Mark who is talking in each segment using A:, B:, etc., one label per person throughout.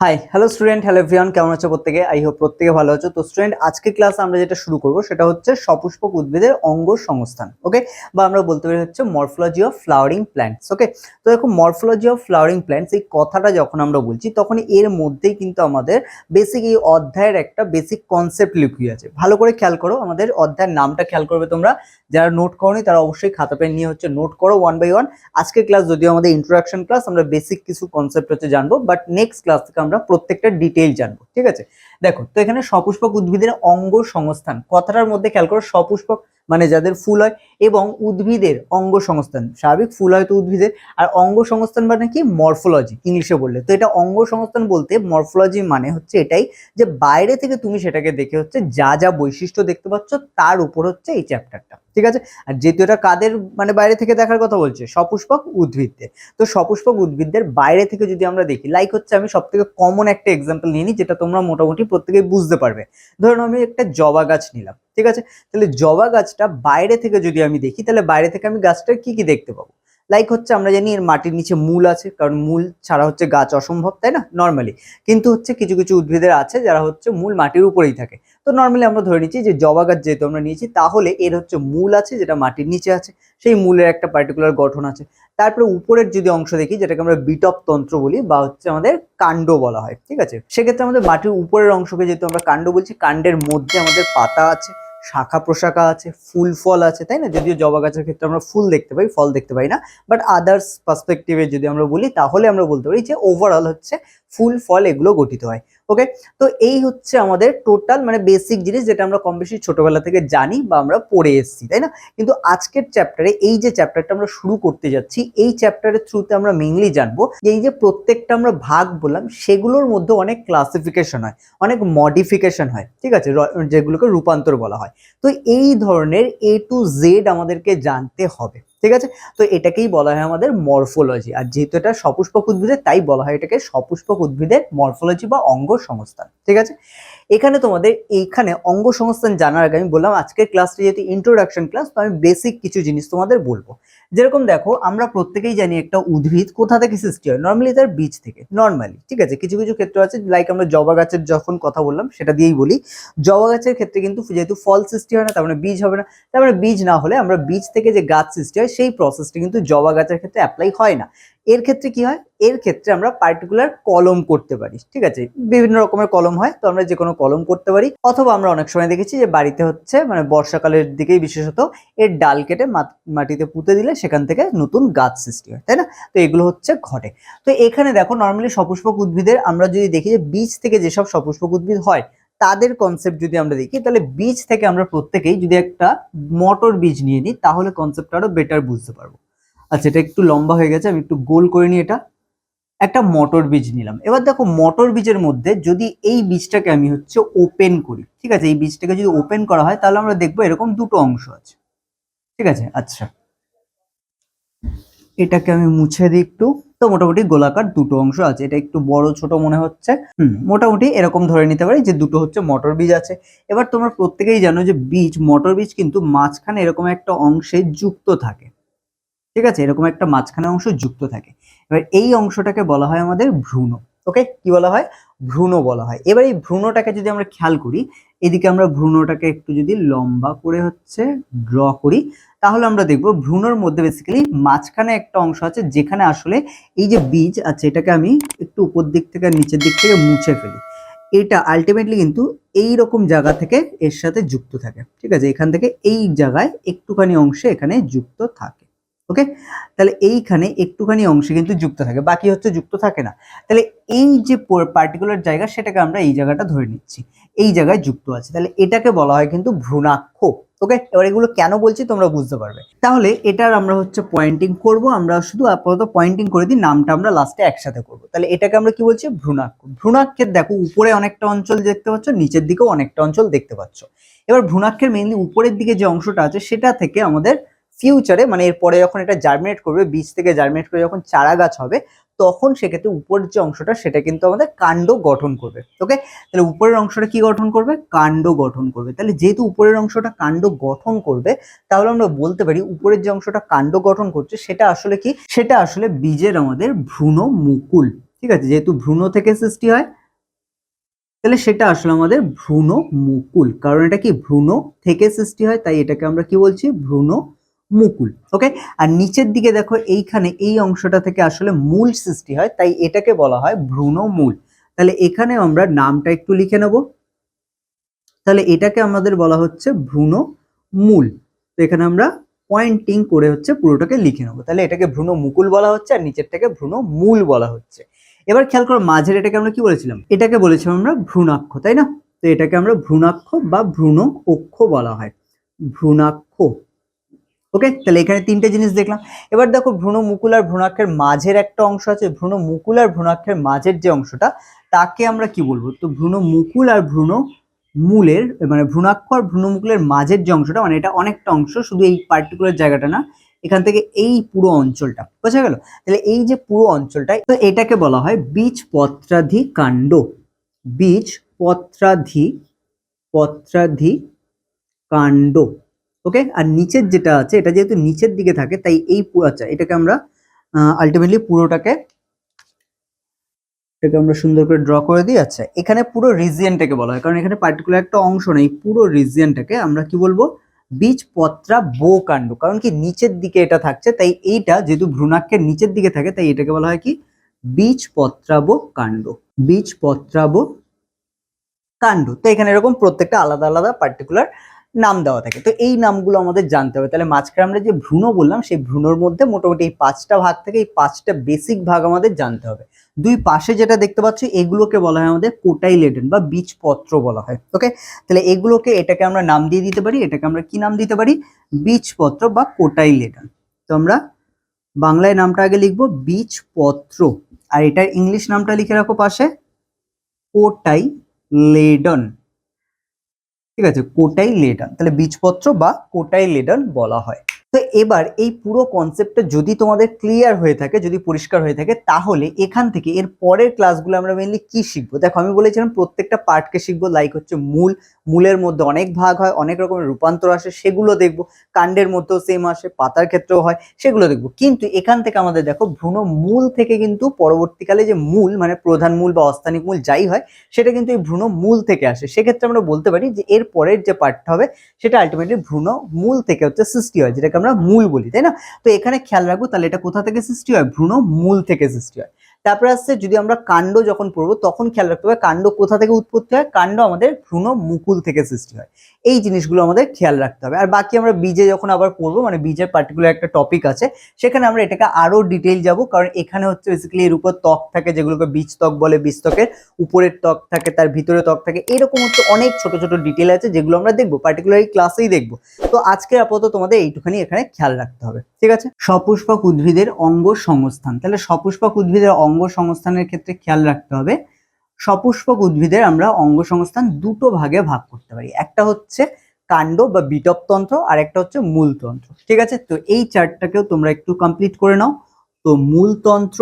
A: Hi hello student hello everyone কেমন আছো প্রত্যেকে? আই হোপ প্রত্যেকে ভালো আছো। তো স্টুডেন্ট আজকে ক্লাস আমরা যেটা শুরু করব সেটা হচ্ছে সপুষ্পক উদ্ভিদের অঙ্গ সংস্থান ওকে বা আমরা বলতে পারি হচ্ছে morphology of flowering plants okay তো দেখো মরফোলজি অফ ফ্লাওয়ারিং প্ল্যান্টস এই কথাটা যখন আমরা বলছি, তখন এর মধ্যেই কিন্তু আমাদের বেসিক এই অধ্যায়ের একটা বেসিক কনসেপ্ট লুকিয়ে আছে। ভালো করে খেয়াল করো, আমাদের অধ্যায়ের নামটা খেয়াল করবে তোমরা। যারা নোট করনি, তারা অবশ্যই খাতা পেন নিয়ে হচ্ছে নোট করো ওয়ান বাই ওয়ান আজকের ক্লাস যদিও আমাদের ইন্ট্রোডাকশন ক্লাস আমরা বেসিক কিছু কনসেপ্ট হচ্ছে জানব বাট নেক্সট ক্লাস থেকে আমরা প্রত্যেকটা ডিটেইল জানব, ঠিক আছে? দেখো, তো এখানে সপুষ্পক উদ্ভিদের অঙ্গ সংস্থান, কথাটার মধ্যে খেয়াল করো সপুষ্পক মানে যাদের ফুল হয়, এবং উদ্ভিদের অঙ্গ সংস্থান স্বাভাবিক ফুল হয় তো উদ্ভিদের, আর অঙ্গ সংস্থান মানে কি? মরফোলজি, ইংলিশে বললে। তো এটা অঙ্গ সংস্থান বলতে মরফোলজি মানে হচ্ছে এটাই যে বাইরে থেকে তুমি সেটাকে দেখে হচ্ছে যা যা বৈশিষ্ট্য দেখতে পাচ্ছ, তার উপর হচ্ছে এই চ্যাপ্টারটা। ঠিক আছে? আর যেহেতু এটা কাদের মানে বাইরে থেকে দেখার কথা বলছে, সপুষ্পক উদ্ভিদদের। তো সপুষ্পক উদ্ভিদদের বাইরে থেকে যদি আমরা দেখি লাইক হচ্ছে আমি সব থেকে কমন একটা এক্সাম্পল নিয়ে নিই, যেটা তোমরা মোটামুটি প্রত্যেকেই বুঝতে পারবে। ধরুন আমি একটা জবা গাছ নিলাম। ঠিক আছে? তাহলে জবা গাছটা বাইরে থেকে যদি আমি দেখি, তাহলে বাইরে থেকে আমি গাছটার কি কি দেখতে পাবো? লাইক হচ্ছে আমরা জানি এর মাটির নিচে মূল আছে, কারণ মূল ছাড়া হচ্ছে গাছ অসম্ভব, তাই না? নর্মালি কিন্তু হচ্ছে কিছু কিছু উদ্ভিদের আছে যারা হচ্ছে মূল মাটির উপরেই থাকে। তো নর্মালি আমরা ধরে নিচ্ছি যে জবা গাছ যেহেতু আমরা নিয়েছি, তাহলে এর হচ্ছে মূল আছে যেটা মাটির নিচে আছে। সেই মূলের একটা পার্টিকুলার গঠন আছে। তারপরে উপরের যদি অংশ দেখি, যেটাকে আমরা বিটপ তন্ত্র বলি বা হচ্ছে আমাদের কাণ্ড বলা হয়, ঠিক আছে? সেক্ষেত্রে আমাদের মাটির উপরের অংশকে যেহেতু আমরা কাণ্ড বলছি, কাণ্ডের মধ্যে আমাদের পাতা আছে। শাখা প্রশাখা আছে, ফুল ফল আছে, তাই না? যদিও জবা গাছের ক্ষেত্রে আমরা ফুল দেখতে পাই, ফল দেখতে পাই না বাট আদার্স পার্সপেক্টিভে যদি আমরা বলি, তাহলে আমরা বলতে পারি যে ওভারঅল হচ্ছে ফুল, ফল এগুলো গঠিত হয়। ওকে তো এই হচ্ছে আমাদের টোটাল মানে বেসিক জিনিস যেটা আমরা কম বেশি ছোটবেলা থেকে জানি বা আমরা পড়ে এসেছি, তাই না? কিন্তু আজকের চ্যাপ্টারে এই যে চ্যাপ্টারটা আমরা শুরু করতে যাচ্ছি, এই চ্যাপ্টারের থ্রুতে আমরা মেইনলি জানব যে এই যে প্রত্যেকটা আমরা ভাগ বললাম, সেগুলোর মধ্যে অনেক ক্লাসিফিকেশন হয়, অনেক মডিফিকেশন হয়, ঠিক আছে? যেগুলোকে রূপান্তর বলা হয়। তো এই ধরনের এ টু জেড আমাদেরকে জানতে হবে। ঠিক আছে? তো এটাকেই বলা হয় আমাদের মরফোলজি। আর যেহেতু এটা সপুষ্পক উদ্ভিদের তাই বলা হয় এটাকে সপুষ্পক উদ্ভিদের মরফোলজি বা অঙ্গ সংস্থান ঠিক আছে? এখানে তোমাদের এইখানে অঙ্গ সংস্থান জানার আগে আমি বললাম, আজকের ক্লাসটি যেহেতু ইন্ট্রোডাকশন ক্লাস তো আমি বেসিক কিছু জিনিস তোমাদের বলব। যেরকম দেখো, আমরা প্রত্যেকেই জানি একটা উদ্ভিদ কোথা থেকে সৃষ্টি হয়। নর্মালি তার বীজ থেকে নর্মালি ঠিক আছে? কিছু কিছু ক্ষেত্র আছে লাইক আমরা জবা গাছের যখন কথা বললাম, সেটা দিয়েই বলি। জবা গাছের ক্ষেত্রে কিন্তু যেহেতু ফল সৃষ্টি হয় না, তার মানে বীজ হবে না। তার মানে বীজ না হলে আমরা বীজ থেকে যে গাছ সৃষ্টি হয় সেই প্রসেসটা কিন্তু জবা গাছের ক্ষেত্রে অ্যাপ্লাই হয় না। এর ক্ষেত্রে কি হয়? এর ক্ষেত্রে আমরা পার্টিকুলার কলম করতে পারি, ঠিক আছে? বিভিন্ন রকমের কলম হয়, তো আমরা যে কোনো কলম করতে পারি। অথবা আমরা অনেক সময় দেখেছি যে বাড়িতে হচ্ছে মানে বর্ষাকালের দিকেই বিশেষত, এর ডাল কেটে মাটিতে পুঁতে দিলে সেখান থেকে নতুন গাছ সৃষ্টি হয়, তাই না? তো এগুলো হচ্ছে ঘটে। তো এখানে দেখো নর্মালি সপুষ্পক উদ্ভিদের আমরা যদি দেখি যে বীজ থেকে যেসব সপুষ্পক উদ্ভিদ হয় তাদের কনসেপ্ট যদি আমরা দেখি, তাহলে বীজ থেকে আমরা প্রত্যেকেই যদি একটা মটর বীজ নিয়ে নিই, তাহলে কনসেপ্ট আরও বেটার বুঝতে পারব। আচ্ছা এটা একটু লম্বা হয়ে গেছে, আমি একটু গোল করে নিই এটা। একটা মটর বীজ নিলাম। এবার দেখো, মটর বীজের মধ্যে যদি এই বীজটাকে আমি হচ্ছে ওপেন করি, ঠিক আছে? এই বীজটাকে যদি ওপেন করা হয়, তাহলে আমরা দেখব এরকম দুটো অংশ আছে। ঠিক আছে? আচ্ছা। এটাকে আমি মুছে দিই একটু। তো মোটামুটি গোলাকার দুটো অংশ আছে। এটা একটু বড়, ছোট মনে হচ্ছে। হুম, মোটামুটি এরকম ধরে নিতে পারি যে দুটো হচ্ছে মটর বীজ আছে। এবার তোমরা প্রত্যেকেই জানো যে বীজ, মটর বীজ কিন্তু মাঝখানে এরকম একটা অংশে যুক্ত থাকে। ঠিক আছে? এরকম একটা মাঝখানে অংশ যুক্ত থাকে। এবার এই অংশটাকে বলা হয় আমাদের ভ্রূণ। ওকে কি বলা হয়? ভ্রূণ বলা হয়। এবার এই ভ্রূণটাকে যদি আমরা খেয়াল করি, এদিকে আমরা ভ্রূণটাকে একটু যদি লম্বা করে হচ্ছে ড্র করি, তাহলে আমরা দেখব ভ্রূণের মধ্যে বেসিক্যালি মাঝখানে একটা অংশ আছে যেখানে আসলে এই যে বীজ আছে, এটাকে আমি একটু উপর দিক থেকে নিচের দিক থেকে মুছে ফেলি। এটা আলটিমেটলি কিন্তু এই রকম জায়গা থেকে এর সাথে যুক্ত থাকে। ঠিক আছে? এখান থেকে এই জায়গায় একটুখানি অংশে এখানে যুক্ত থাকে। ওকে তাহলে এইখানে একটুখানি অংশে কিন্তু যুক্ত থাকে, বাকি হচ্ছে যুক্ত থাকে না। তাহলে এই যে পার্টিকুলার জায়গা, সেটাকে আমরা এই জায়গাটা ধরে নিচ্ছি। এই জায়গায় যুক্ত আছে। তাহলে এটাকে বলা হয় কিন্তু ভ্রূণাক্ষ। ওকে এবার এগুলো কেন বলছি তোমরা বুঝতে পারবে। তাহলে এটার আমরা হচ্ছে পয়েন্টিং করব। আমরা শুধু আপাতত পয়েন্টিং করে দিই, নামটা আমরা লাস্টে একসাথে করব। তাহলে এটাকে আমরা কি বলছি? ভ্রূণাক্ষ। ভ্রূণাক্ষের দেখো, উপরে অনেকটা অঞ্চল দেখতে পাচ্ছ, নিচের দিকেও অনেকটা অঞ্চল দেখতে পাচ্ছ। এবার ভ্রূণাক্ষের মেইনলি উপরের দিকে যে অংশটা আছে, সেটা থেকে আমাদের ফিউচারে মানে এরপরে যখন এটা জার্মিনেট করবে, বীজ থেকে জার্মিনেট করে যখন চারা গাছ হবে, তখন সেক্ষেত্রে উপরের যে অংশটা, সেটা কিন্তু আমাদের কাণ্ড গঠন করবে। ওকে তাহলে উপরের অংশটা কি গঠন করবে? কাণ্ড গঠন করবে। তাহলে যেহেতু উপরের অংশটা কাণ্ড গঠন করবে, তাহলে আমরা বলতে পারি উপরের যে অংশটা কাণ্ড গঠন করছে, সেটা আসলে কি? সেটা আসলে বীজের আমাদের ভ্রূণ মুকুল। ঠিক আছে? যেহেতু ভ্রূণ থেকে সৃষ্টি হয়, তাহলে সেটা আসলে আমাদের ভ্রূণ মুকুল। কারণ এটা কি? ভ্রূণ থেকে সৃষ্টি হয়, তাই এটাকে আমরা কি বলছি? ভ্রূণ মুকুল ওকে আর নিচের দিকে দেখো, এইখানে এই অংশটা থেকে আসলে মূল সৃষ্টি হয়, তাই এটাকে বলা হয় ভ্রূণ মূল। তাহলে এখানে আমরা নামটা একটু লিখে নেব। তাহলে এটাকে আমাদের বলা হচ্ছে ভ্রূণ মূল। তো এখানে আমরা পয়েন্টিং করে হচ্ছে পুরোটাকে লিখে নেব। তাহলে এটাকে ভ্রূণ মুকুল বলা হচ্ছে, আর নিচেরটাকে ভ্রূণ মূল বলা হচ্ছে। এবার খেয়াল করো, মাঝের এটাকে আমরা কি বলেছিলাম? এটাকে বলেছিলাম আমরা ভ্রূণাক্ষ, তাই না? তো এটাকে আমরা ভ্রূণাক্ষ বা ভ্রূণ অক্ষ বলা হয়। ভ্রূণাক্ষ। ওকে তাহলে এখানে তিনটে জিনিস দেখলাম। এবার দেখো ভ্রূণ মুকুল আর ভ্রূণাক্ষের মাঝের একটা অংশ আছে। ভ্রূণ মুকুল আর ভ্রূণাক্ষের মাঝের যে অংশটা, তাকে আমরা কি বলব? তো ভ্রূণ মুকুল আর ভ্রূণ মূলের মানে ভ্রূণাক্ষ আর ভ্রূণ মুকুলের মাঝের যে অংশটা মানে এটা অনেকটা অংশ, শুধু এই পার্টিকুলার জায়গাটা না, এখান থেকে এই পুরো অঞ্চলটা। বোঝা গেল? তাহলে এই যে পুরো অঞ্চলটা, তো এটাকে বলা হয় বীজ পত্রাধি কাণ্ড বীজ পত্রাধি পত্রাধি কাণ্ড ওকে আর নিচের যেটা আছে, এটা যেহেতু নিচের দিকে থাকে, তাই এই আচ্ছা এটাকে আমরা আলটিমেটলি পুরোটাকে, এটাকে আমরা সুন্দর করে ড্র করে দিই। আচ্ছা এখানে পুরো রিজিয়নটাকে বলা হয়, কারণ এখানে পার্টিকুলার একটা অংশ নেই, পুরো রিজিয়নটাকে আমরা কি বলব? বীজ, পত্রা, বো কাণ্ড, কারণ কি নিচের দিকে এটা থাকছে, তাই এইটা যেহেতু ভ্রূণাক্ষের নিচের দিকে থাকে, তাই এটাকে বলা হয় কি? বীজ পত্রাব কাণ্ড। বীজ পত্রাব কাণ্ড। তো এখানে এরকম প্রত্যেকটা আলাদা আলাদা পার্টিকুলার নাম দেওয়া থাকে। তো এই নামগুলো আমাদের জানতে হবে। তাহলে মাঝখানে আমরা যে ভ্রূণ বললাম, সেই ভ্রূণর মধ্যে মোটামুটি এই পাঁচটা ভাগ থেকে এই পাঁচটা বেসিক ভাগ আমাদের জানতে হবে। দুই পাশে যেটা দেখতে পাচ্ছি, এগুলোকে বলা হয় আমাদের কোটাইলেডেন বা বীজপত্র বলা হয়। ওকে তাহলে এগুলোকে, এটাকে আমরা নাম দিয়ে দিতে পারি, এটাকে আমরা কি নাম দিতে পারি? বীজপত্র বা কোটাইলেডন তো আমরা বাংলায় নামটা আগে লিখব, বীজপত্র। আর এটার ইংলিশ নামটা লিখে রাখো পাশে কোটাই লেডন। ঠিক আছে কোটাই লেডন তাহলে বীজপত্র বা কোটাই লেডন বলা হয়। তো এবার এই পুরো কনসেপ্টটা যদি তোমাদের ক্লিয়ার হয়ে থাকে, যদি পরিষ্কার হয়ে থাকে, তাহলে এখান থেকে এর পরের ক্লাসগুলো আমরা মেনলি কি শিখব? দেখো, আমি বলেছিলাম প্রত্যেকটা পার্টকে শিখব লাইক হচ্ছে মূল, মূলের মধ্যে অনেক ভাগ হয়, অনেক রকমের রূপান্তর আসে, সেগুলো দেখব, কাণ্ডের মধ্যেও সেম আসে, পাতার ক্ষেত্রেও হয়, সেগুলো দেখব। কিন্তু এখান থেকে আমাদের দেখো, ভ্রূণ মূল থেকে কিন্তু পরবর্তীকালে যে মূল মানে প্রধান মূল বা অস্থানিক মূল যাই হয়, সেটা কিন্তু এই ভ্রূণ মূল থেকে আসে। সেক্ষেত্রে আমরা বলতে পারি যে এর পরের যে পার্টটা হবে, সেটা আলটিমেটলি ভ্রূণ মূল থেকে হচ্ছে সৃষ্টি হয়, যেটাকে আমরা মূল বলি, তাই না? তো এখানে খেয়াল রাখব, তাহলে এটা কোথা থেকে সৃষ্টি হয়? ভ্রূণ মূল থেকে সৃষ্টি হয়। তারপরে আসছে, যদি আমরা কাণ্ড যখন পড়ব, তখন খেয়াল রাখতে হবে কাণ্ড কোথা থেকে উৎপত্তি হয়? কাণ্ড আমাদের ভ্রূণ মুকুল থেকে সৃষ্টি হয়। এই জিনিসগুলো আমাদের খেয়াল রাখতে হবে। আর বাকি আমরা বীজে যখন আবার পড়ব মানে বীজের পার্টিকুলার একটা টপিক আছে, সেখানে আমরা এটাকে আরও ডিটেল যাব। কারণ এখানে হচ্ছে বেসিক্যালি এর উপর ত্বক থাকে, যেগুলোকে বীজ ত্বক বলে, বীজ ত্বকের উপরের ত্বক থাকে, তার ভিতরে ত্বক থাকে, এরকম হচ্ছে অনেক ছোট ছোট ডিটেল আছে, যেগুলো আমরা দেখব পার্টিকুলার এই ক্লাসেই দেখব। তো আজকে আপাতত তোমাদের এইটুখানি এখানে খেয়াল রাখতে হবে। ঠিক আছে? সপুষ্পক উদ্ভিদের অঙ্গ সংস্থান তাহলে সপুষ্পক উদ্ভিদের অঙ্গ সংস্থানের ক্ষেত্রে খেয়াল রাখতে হবে। সপুষ্পক উদ্ভিদের আমরা অঙ্গ সংস্থান দুটো ভাগে ভাগ করতে পারি। একটা হচ্ছে কাণ্ড বা বিটপতন্ত্র আর একটা হচ্ছে মূলতন্ত্র ঠিক আছে? তো এই চারটাকেও তোমরা একটু কমপ্লিট করে নাও। তো মূলতন্ত্র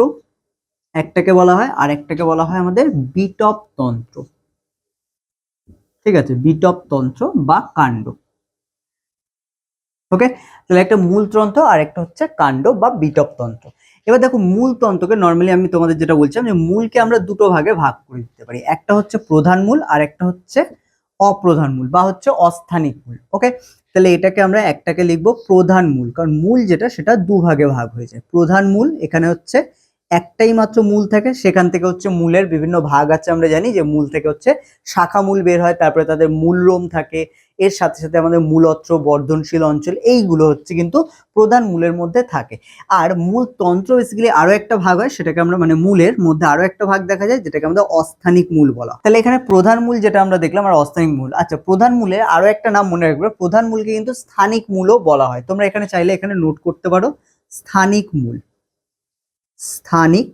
A: একটাকে বলা হয়, আর একটাকে বলা হয় আমাদের বিটপতন্ত্র ঠিক আছে? বিটপতন্ত্র বা কাণ্ড। ওকে তাহলে একটা মূলতন্ত্র আর একটা হচ্ছে কাণ্ড বা বিটপতন্ত্র এবার দেখো মূলতন্ত্রকে নর্মালি আমি তোমাদের যেটা বলছিলাম যে মূলকে আমরা দুটো ভাগে ভাগ করে দিতে পারি। একটা হচ্ছে প্রধান মূল, আর একটা হচ্ছে অপ্রধান মূল বা হচ্ছে অস্থানিক মূল ওকে তাহলে এটাকে আমরা একটাকে লিখব প্রধান মূল, কারণ মূল যেটা সেটা দু ভাগে ভাগ হয়ে যায়। প্রধান মূল এখানে হচ্ছে একটাই মাত্র মূল থাকে, সেখান থেকে হচ্ছে মূলের বিভিন্ন ভাগ আছে আমরা জানি, যে মূল থেকে হচ্ছে শাখা মূল বের হয়, তারপরে তাদের মূল রোম থাকে এর সাথে সাথে আমাদের মূলত্র, বর্ধনশীল অঞ্চল, এইগুলো হচ্ছে কিন্তু প্রধান মূলের মধ্যে থাকে। আর মূল তন্ত্র বেসিক্যালি আরও একটা ভাগ হয়, সেটাকে আমরা মানে মূলের মধ্যে আরও একটা ভাগ দেখা যায়, যেটাকে আমাদের অস্থানিক মূল বলা তাহলে এখানে প্রধান মূল যেটা আমরা দেখলাম, আর অস্থানিক মূল। আচ্ছা প্রধান মূলের আরও একটা নাম মনে রাখবে। প্রধান মূলকে কিন্তু স্থানিক মূলও বলা হয়। তোমরা এখানে চাইলে এখানে নোট করতে পারো। স্থানিক মূল। স্থানিক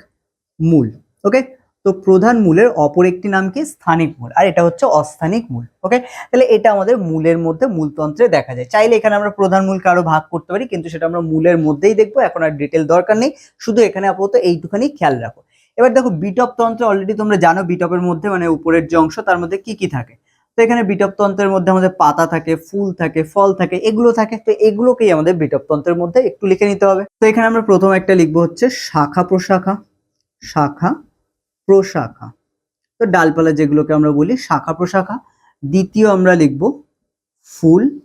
A: মূল। ওকে তো প্রধান মূলের অপর একটি নাম কি? স্থানিক মূল। আর এটা হচ্ছে অস্থানিক মূল, ওকে? তাহলে এটা আমাদের মূলের মধ্যে মূলতন্ত্রে দেখা যায়। চাইলে এখানে আমরা প্রধান মূলকে আরও ভাগ করতে পারি, কিন্তু সেটা আমরা মূলের মধ্যেই দেখব, এখন আর ডিটেল দরকার নেই। শুধু এখানে আপাতত এইটুখানি খেয়াল রাখো। এবার দেখো বিটপ তন্ত্রে অলরেডি তোমরা জানো বিটপের মধ্যে মানে উপরের যে অংশ, তার মধ্যে কি কি থাকে? তো এখানে বিটপ তন্ত্রের মধ্যে আমাদের পাতা থাকে, ফুল থাকে, ফল থাকে, এগুলো থাকে। তো এগুলোকেই আমাদের বিটপ তন্ত্রের মধ্যে একটু লিখে নিতে হবে। তো এখানে আমরা প্রথম একটা লিখব হচ্ছে শাখা প্রশাখা, শাখা প্রশাখা। তো ডালপালা যেগুলোকে আমরা বলি, শাখা প্রশাখা। দ্বিতীয় আমরা লিখব ফুল।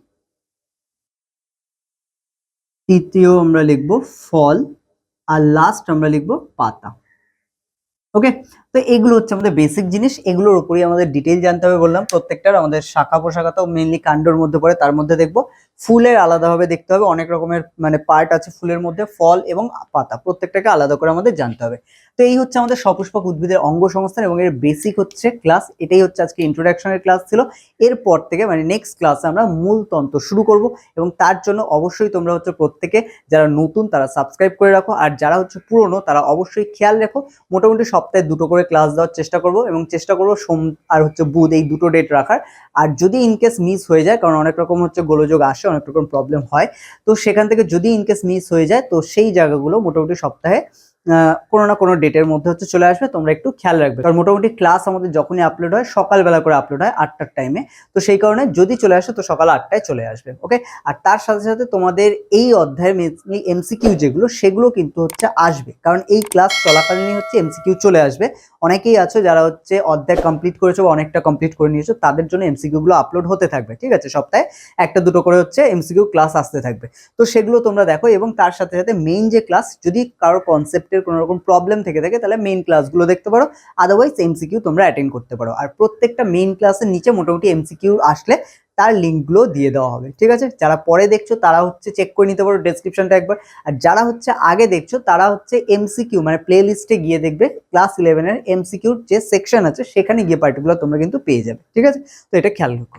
A: তৃতীয় আমরা লিখব ফল। আর লাস্ট আমরা লিখব পাতা। ওকে তো এগুলো হচ্ছে আমাদের বেসিক জিনিস। এগুলোর উপরেই আমাদের ডিটেল জানতে হবে বললাম। প্রত্যেকটার আমাদের শাখা পোশাখা তো মেনলি কাণ্ডর মধ্যে পড়ে, তার মধ্যে দেখব। ফুলের আলাদাভাবে দেখতে হবে, অনেক রকমের মানে পার্ট আছে ফুলের মধ্যে, ফল এবং পাতা, প্রত্যেকটাকে আলাদা করে আমাদের জানতে হবে। তো এই হচ্ছে আমাদের সপুষ্পক উদ্ভিদের অঙ্গ সংস্থান এবং এর বেসিক হচ্ছে ক্লাস এটাই হচ্ছে আজকে ইন্ট্রোডাকশনের ক্লাস ছিল। এরপর থেকে মানে নেক্সট ক্লাসে আমরা মূল তন্ত্র শুরু করব এবং তার জন্য অবশ্যই তোমরা হচ্ছে প্রত্যেকে যারা নতুন তারা সাবস্ক্রাইব করে রাখো। আর যারা হচ্ছে পুরনো তারা অবশ্যই খেয়াল রাখো। মোটামুটি সপ্তাহে দুটো করে ক্লাস দেওয়ার চেষ্টা করব এবং চেষ্টা করব সোম আর হচ্ছে বুধ এই দুটো ডেট রাখার। আর যদি ইনকেস মিস হয়ে যায়, কারণ অনেক রকম হচ্ছে গোলযোগ আসে, অনেক রকম প্রবলেম হয়, তো সেখান থেকে যদি ইনকেস মিস হয়ে যায়, তো সেই জায়গাগুলো মোটামুটি সপ্তাহে কোনো না কোনো ডেটের মধ্যে হচ্ছে চলে আসবে, তোমরা একটু খেয়াল রাখবে। কারণ মোটামুটি ক্লাস আমাদের যখনই আপলোড হয়, সকালবেলা করে আপলোড হয়, আটটার টাইমে তো সেই কারণে যদি চলে আসে, তো সকাল আটটায় চলে আসবে ওকে আর তার সাথে সাথে তোমাদের এই অধ্যায়ের এমসিকিউ যেগুলো, সেগুলো কিন্তু হচ্ছে আসবে। কারণ এই ক্লাস চলাকালীনই হচ্ছে এমসিকিউ চলে আসবে। অনেকেই আছো যারা হচ্ছে অধ্যায় কমপ্লিট করেছ বা অনেকটা কমপ্লিট করে নিয়েছো, তাদের জন্য এমসিকিউগুলো আপলোড হতে থাকবে, ঠিক আছে? সপ্তাহে একটা দুটো করে হচ্ছে এমসিকিউ ক্লাস আসতে থাকবে। তো সেগুলো তোমরা দেখো এবং তার সাথে সাথে মেইন যে ক্লাস যদি কারোর কারও কনসেপ্টের কোনো রকম প্রবলেম থেকে থাকে, তাহলে মেইন ক্লাসগুলো দেখতে পারো। আদারওয়াইজ এমসিকিউ তোমরা অ্যাটেন্ড করতে পারো। আর প্রত্যেকটা মেইন ক্লাসের নিচে মোটামুটি এমসিকিউ আসলে তার লিঙ্কগুলো দিয়ে দেওয়া হবে, ঠিক আছে? যারা পরে দেখছ, তারা হচ্ছে চেক করে নিতে পারো ডেসক্রিপশনটা একবার। আর যারা হচ্ছে আগে দেখছ, তারা হচ্ছে এমসিকিউ মানে প্লে লিস্টে গিয়ে দেখবে ক্লাস ইলেভেনের এমসিকিউর যে সেকশন আছে, সেখানে গিয়ে পার্টিকুলার তোমরা কিন্তু পেয়ে যাবে, ঠিক আছে? তো এটা খেয়াল রাখো।